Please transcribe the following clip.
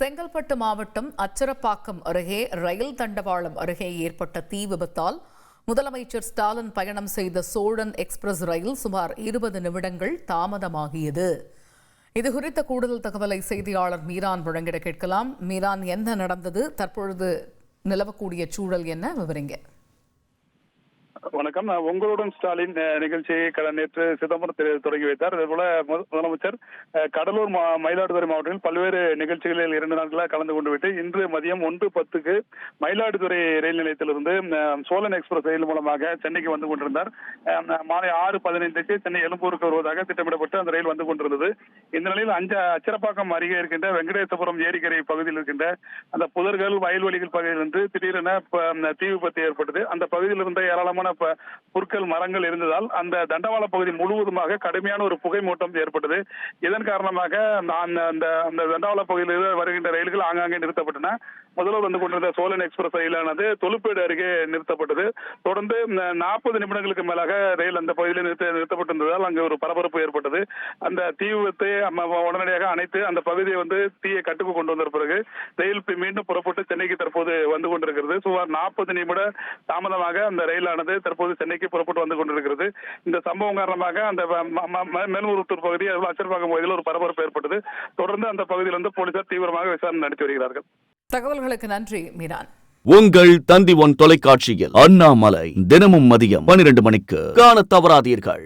செங்கல்பட்டு மாவட்டம் அச்சரப்பாக்கம் அருகே ரயில் தண்டவாளம் அருகே ஏற்பட்ட தீ விபத்தால் முதலமைச்சர் ஸ்டாலின் பயணம் செய்த சோழன் எக்ஸ்பிரஸ் ரயில் சுமார் இருபது நிமிடங்கள் தாமதமாகியது. இதுகுறித்த கூடுதல் தகவலை செய்தியாளர் மீரான் வழங்கிட கேட்கலாம். மீரான் என்ன நடந்தது? தற்பொழுது நிலவக்கூடிய சூழல் என்ன? விவரிங்க. வணக்கம். நான் உங்களுடன் ஸ்டாலின் நிகழ்ச்சியை கடந்த நேற்று சிதம்பரத்தில் தொடங்கி வைத்தார். அதே போல முதலமைச்சர் கடலூர் மா- மயிலாடுதுறை மாவட்டத்தில் பல்வேறு நிகழ்ச்சிகளில் இரண்டு நாட்களாக கலந்து கொண்டு விட்டு இன்று மதியம் ஒன்று பத்துக்கு மயிலாடுதுறை ரயில் நிலையத்திலிருந்து சோழன் எக்ஸ்பிரஸ் ரயில் மூலமாக சென்னைக்கு வந்து கொண்டிருந்தார். மாலை ஆறு பதினைந்துக்கு சென்னை எழும்பூருக்கு வருவதாக திட்டமிடப்பட்டு அந்த ரயில் வந்து கொண்டிருந்தது. இந்த நிலையில் அஞ்சு அச்சரப்பாக்கம் அருகே இருக்கின்ற வெங்கடேசபுரம் ஏரிக்கரை பகுதியில் இருக்கின்ற அந்த புதர்கள் வயல்வெளிகள் பகுதியில் இருந்து திடீரென தீ விபத்து ஏற்பட்டது. அந்த பகுதியில் இருந்த ஏராளமான ப- புற்கள் மரங்கள் இருந்ததால் அந்த தண்டவாள பகுதி முழுவதுமாக கடுமையான ஒரு புகை மூட்டம் ஏற்பட்டது. இதன் காரணமாக அந்த அந்த- அந்த அந்த தண்டவாள பகுதியில் வருகின்ற ரயில்கள் ஆங்காங்கே நிறுத்தப்பட்டன. முதல்வர் வந்து கொண்டிருந்த சோழன் எக்ஸ்பிரஸ் ரயிலானது தொழுப்பேடு அருகே நிறுத்தப்பட்டது. தொடர்ந்து நாற்பது நிமிடங்களுக்கு மேலாக ரயில் அந்த பகுதியில் நிறுத்த நிறுத்தப்பட்டிருந்ததால் அங்கு ஒரு பரபரப்பு ஏற்பட்டது. அந்த தீ விபத்தை உடனடியாக அணைத்து அந்த பகுதியை வந்து தீயை கட்டுக்கு கொண்டு வந்த பிறகு ரயில் மீண்டும் புறப்பட்டு சென்னைக்கு தற்போது வந்து கொண்டிருக்கிறது. சுமார் நாற்பது நிமிட தாமதமாக அந்த ரயிலானது தற்போது சென்னைக்கு புறப்பட்டு வந்து கொண்டிருக்கிறது. இந்த சம்பவம் காரணமாக அந்த மேல்மருவத்தூர் பகுதி அதுபோல அச்சரப்பாக்கம் பகுதியில் ஒரு பரபரப்பு ஏற்பட்டது. தொடர்ந்து அந்த பகுதியில் வந்து போலீசார் தீவிரமாக விசாரணை நடத்தி வருகிறார்கள். தகவல்களுக்கு நன்றி மீரான் உங்கள் தந்தி ஒன் தொலைக்காட்சியில் அண்ணாமலை தினமும் மதியம் பனிரெண்டு மணிக்கு காணத் தவறாதீர்கள்.